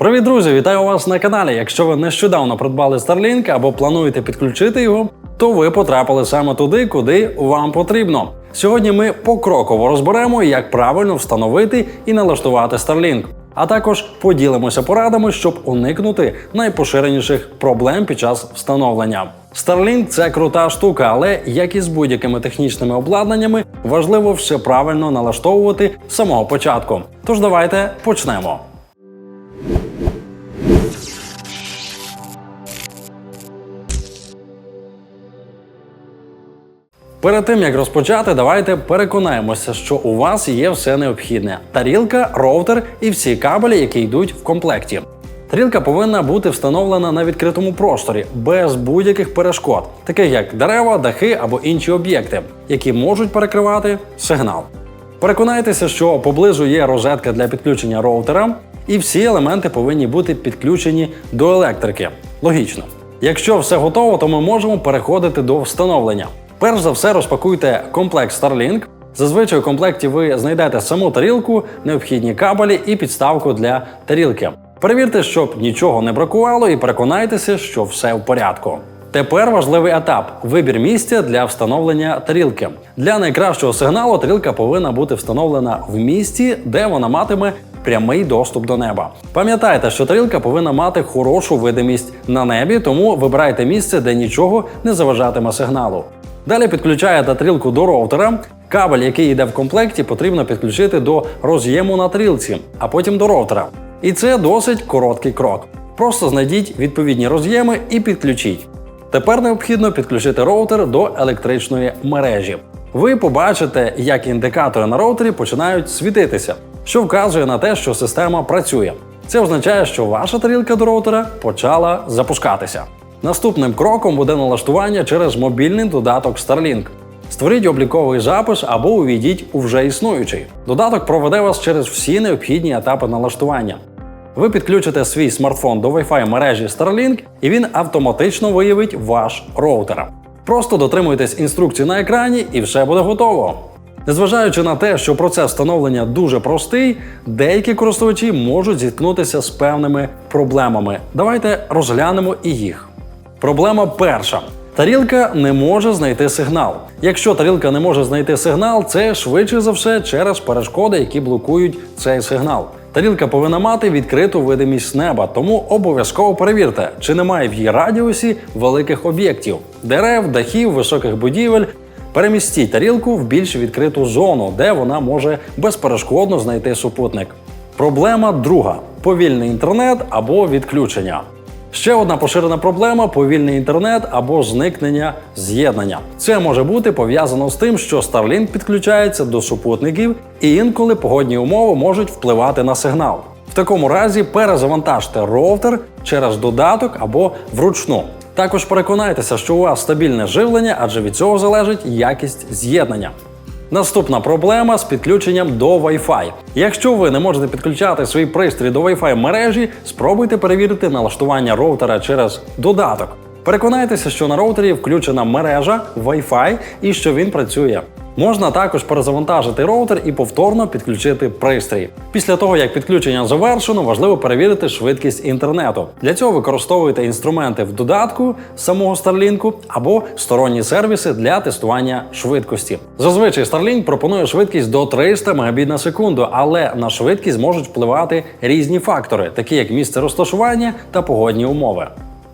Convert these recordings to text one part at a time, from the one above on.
Привіт, друзі! Вітаю вас на каналі. Якщо ви нещодавно придбали Starlink або плануєте підключити його, то ви потрапили саме туди, куди вам потрібно. Сьогодні ми покроково розберемо, як правильно встановити і налаштувати Starlink. А також поділимося порадами, щоб уникнути найпоширеніших проблем під час встановлення. Starlink – це крута штука, але як і з будь-якими технічними обладнаннями, важливо все правильно налаштовувати з самого початку. Тож давайте почнемо. Перед тим як розпочати, давайте переконаємося, що у вас є все необхідне: тарілка, роутер і всі кабелі, які йдуть в комплекті. Тарілка повинна бути встановлена на відкритому просторі без будь-яких перешкод, таких як дерева, дахи або інші об'єкти, які можуть перекривати сигнал. Переконайтеся, що поблизу є розетка для підключення роутера, і всі елементи повинні бути підключені до електрики. Логічно. Якщо все готово, то ми можемо переходити до встановлення. Перш за все, розпакуйте комплект Starlink. Зазвичай у комплекті ви знайдете саму тарілку, необхідні кабелі і підставку для тарілки. Перевірте, щоб нічого не бракувало, і переконайтеся, що все в порядку. Тепер важливий етап вибір місця для встановлення тарілки. Для найкращого сигналу тарілка повинна бути встановлена в місці, де вона матиме прямий доступ до неба. Пам'ятайте, що тарілка повинна мати хорошу видимість на небі, тому вибирайте місце, де нічого не заважатиме сигналу. Далі підключаєте тарілку до роутера. Кабель, який йде в комплекті, потрібно підключити до роз'єму на тарілці, а потім до роутера. І це досить короткий крок. Просто знайдіть відповідні роз'єми і підключіть. Тепер необхідно підключити роутер до електричної мережі. Ви побачите, як індикатори на роутері починають світитися, що вказує на те, що система працює. Це означає, що ваша тарілка до роутера почала запускатися. Наступним кроком буде налаштування через мобільний додаток Starlink. Створіть обліковий запис або увійдіть у вже існуючий. Додаток проведе вас через всі необхідні етапи налаштування. Ви підключите свій смартфон до Wi-Fi мережі Starlink, і він автоматично виявить ваш роутер. Просто дотримуйтесь інструкцій на екрані, і все буде готово. Незважаючи на те, що процес встановлення дуже простий, деякі користувачі можуть зіткнутися з певними проблемами. Давайте розглянемо і їх. Проблема перша. Тарілка не може знайти сигнал. Якщо тарілка не може знайти сигнал, це швидше за все через перешкоди, які блокують цей сигнал. Тарілка повинна мати відкриту видимість неба, тому обов'язково перевірте, чи немає в її радіусі великих об'єктів, дерев, дахів, високих будівель. Перемістіть тарілку в більш відкриту зону, де вона може безперешкодно знайти супутник. Проблема друга: повільний інтернет або відключення. Ще одна поширена проблема повільний інтернет або зникнення з'єднання. Це може бути пов'язано з тим, що Starlink підключається до супутників, і інколи погодні умови можуть впливати на сигнал. В такому разі перезавантажте роутер через додаток або вручну. Також переконайтеся, що у вас стабільне живлення, адже від цього залежить якість з'єднання. Наступна проблема з підключенням до Wi-Fi. Якщо ви не можете підключати свій пристрій до Wi-Fi мережі, спробуйте перевірити налаштування роутера через додаток. Переконайтеся, що на роутері включена мережа Wi-Fi і що він працює. Можна також перезавантажити роутер і повторно підключити пристрій. Після того, як підключення завершено, важливо перевірити швидкість інтернету. Для цього використовуйте інструменти в додатку самого Starlink або сторонні сервіси для тестування швидкості. Зазвичай Starlink пропонує швидкість до 300 Мбіт на секунду, але на швидкість можуть впливати різні фактори, такі як місце розташування та погодні умови.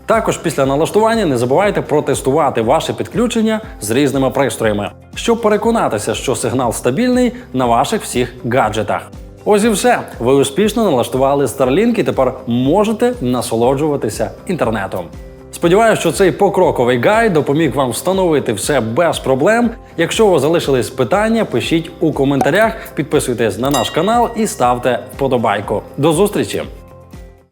Також після налаштування не забувайте протестувати ваше підключення з різними пристроями, щоб переконатися, що сигнал стабільний на ваших всіх гаджетах. Ось і все. Ви успішно налаштували Starlink і тепер можете насолоджуватися інтернетом. Сподіваюся, що цей покроковий гайд допоміг вам встановити все без проблем. Якщо у вас залишились питання, пишіть у коментарях, підписуйтесь на наш канал і ставте вподобайку. До зустрічі!